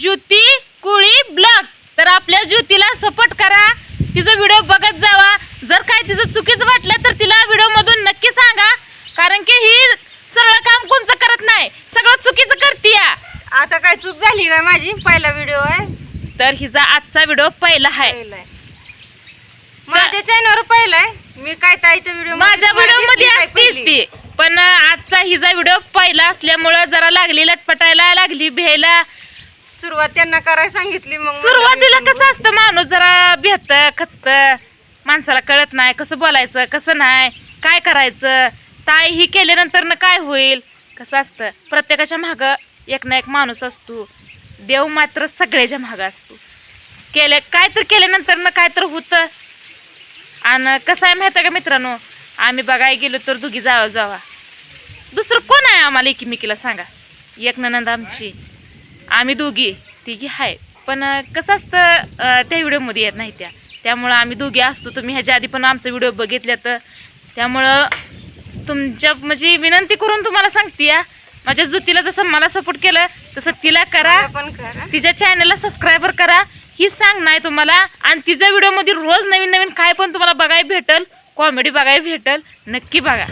ज्योती कुळी blog तर आपल्या ज्योतीला support करा. तिचा व्हिडिओ बघत जावा. जर काय तिचं चुकीचं वाटलं तर तिला व्हिडिओ मधून नक्की सांगा. कारण की ही सगळं काम कोणचं करत नाही. सगळं चुकीचं करते आता काय चूक झाली काय माझी? पहिला व्हिडिओ आहे. तर हिचा आजचा व्हिडिओ पहिला आहे. माझ्या चॅनलवर पहिला आहे. मी काय ताईच्या व्हिडिओ माझ्या व्हिडिओमध्ये असतीच ती. पण आजचा हिचा व्हिडिओ पहिला असल्यामुळं जरा लागली लटपटायला लागली भ्यायला सुरुवात त्यांना करायला सांगितली मग सुरुवातीला कसं असतं माणूस जरा भेट खचत. माणसाला कळत नाही कसं बोलायचं कसं नाही काय करायचं. ताई ही केल्यानंतर न काय होईल? कसं असतं? प्रत्येकाच्या माग एक ना एक माणूस असतो. देव मात्र सगळ्याच्या माग असतो. केले काय तर केल्यानंतर न काय तर होतं. आणि कसं आहे माहिती आहे का मित्रांनो? आम्ही बघायला गेलो तर दोघी जावा जावा. दुसरं कोण आहे आम्हाला एकमेकीला सांगा? एक ननंद आमची. आम्ही दोघी तिघी आहे पण कसं असतं त्या व्हिडिओमध्ये येत नाही त्या. त्यामुळं आम्ही दोघी असतो. तुम्ही ह्याच्या आधी पण आमचा व्हिडिओ बघितल्या तर. त्यामुळं तुमच्या म्हणजे विनंती करून तुम्हाला सांगते या माझ्या जुतीला जसं मला सपोर्ट केलं तसं तिला करा. पण करा. तिच्या चॅनलला सबस्क्राईबर करा. ही सांग नाही तुम्हाला. आणि तिच्या व्हिडिओमध्ये रोज नवीन नवीन काय पण तुम्हाला बघायला भेटल कॉमेडी बघायला भेटल नक्की बघा.